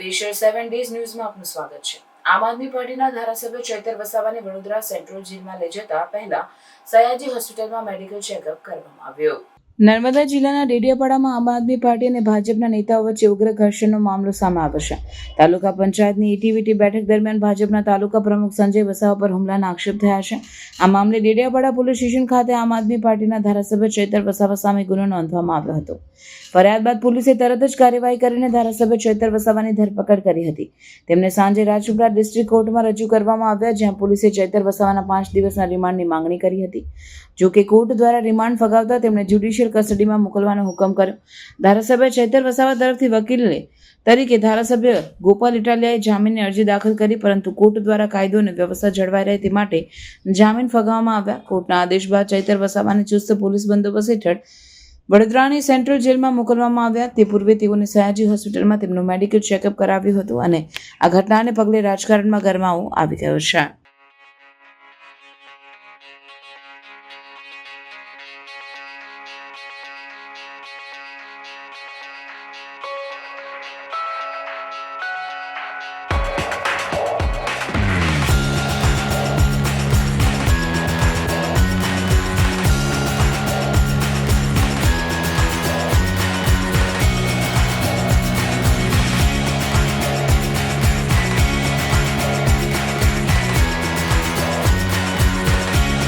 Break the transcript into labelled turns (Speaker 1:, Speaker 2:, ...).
Speaker 1: નવજીવન seven days ન્યૂઝમાં આપનું સ્વાગત છે. આમ આદમી પાર્ટીના ધારાસભ્ય ચૈતર વસાવાને વડોદરા સેન્ટ્રલ જેલમાં લઈ જતા પહેલા સયાજી હોસ્પિટલમાં મેડિકલ ચેકઅપ કરવામાં આવ્યો. નર્મદા જિલ્લાના ડેડિયાપાડામાં આમ આદમી પાર્ટી અને ભાજપના નેતાઓ વચ્ચે ઉગ્ર ઘર્ષણનો મામલો સામે આવ્યો છે. તાલુકા પંચાયતની ઇટીવીટી બેઠક દરમિયાન ભાજપના તાલુકા પ્રમુખ સંજય વસાવા પર હુમલાના આક્ષેપ થયા છે. આ મામલે ડેડિયાપાડા પોલીસ સ્ટેશન ખાતે આમ આદમી પાર્ટીના ધારાસભ્ય ચૈતર વસાવા સામે ગુનો નોંધવામાં આવ્યો હતો. ફરિયાદ બાદ પોલીસે તરત જ કાર્યવાહી કરીને ધારાસભ્ય ચૈતર વસાવાની ધરપકડ કરી હતી. તેમને સાંજે રાજપીપળા ડિસ્ટ્રિક્ટ કોર્ટમાં રજૂ કરવામાં આવ્યા, જ્યાં પોલીસે ચૈતર વસાવાના પાંચ દિવસના રિમાન્ડની માંગણી કરી હતી. જોકે કોર્ટ દ્વારા રિમાન્ડ ફગાવતા તેમણે જ્યુડિશિયલ કસ્ટડીમાં મોકલવાનો હુકમ કર્યો. ધારાસભ્ય ચૈતર વસાવા તરફથી વકીલને તરીકે ધારાસભ્ય ગોપાલ ઇટાલિયાએ જામીનની અરજી દાખલ કરી, પરંતુ કોર્ટ દ્વારા કાયદો અને વ્યવસ્થા જળવાઈ રહે તે માટે જામીન ફગાવવામાં આવ્યા. કોર્ટના આદેશ બાદ ચૈતર વસાવાને ચુસ્ત પોલીસ બંદોબસ્ત હેઠળ વડોદરાની સેન્ટ્રલ જેલમાં મોકલવામાં આવ્યા. તે પૂર્વે તેઓને સયાજી હોસ્પિટલમાં તેમનું મેડિકલ ચેકઅપ કરાવ્યું હતું અને આ ઘટનાને પગલે રાજકારણમાં ગરમાવો આવી ગયો છે.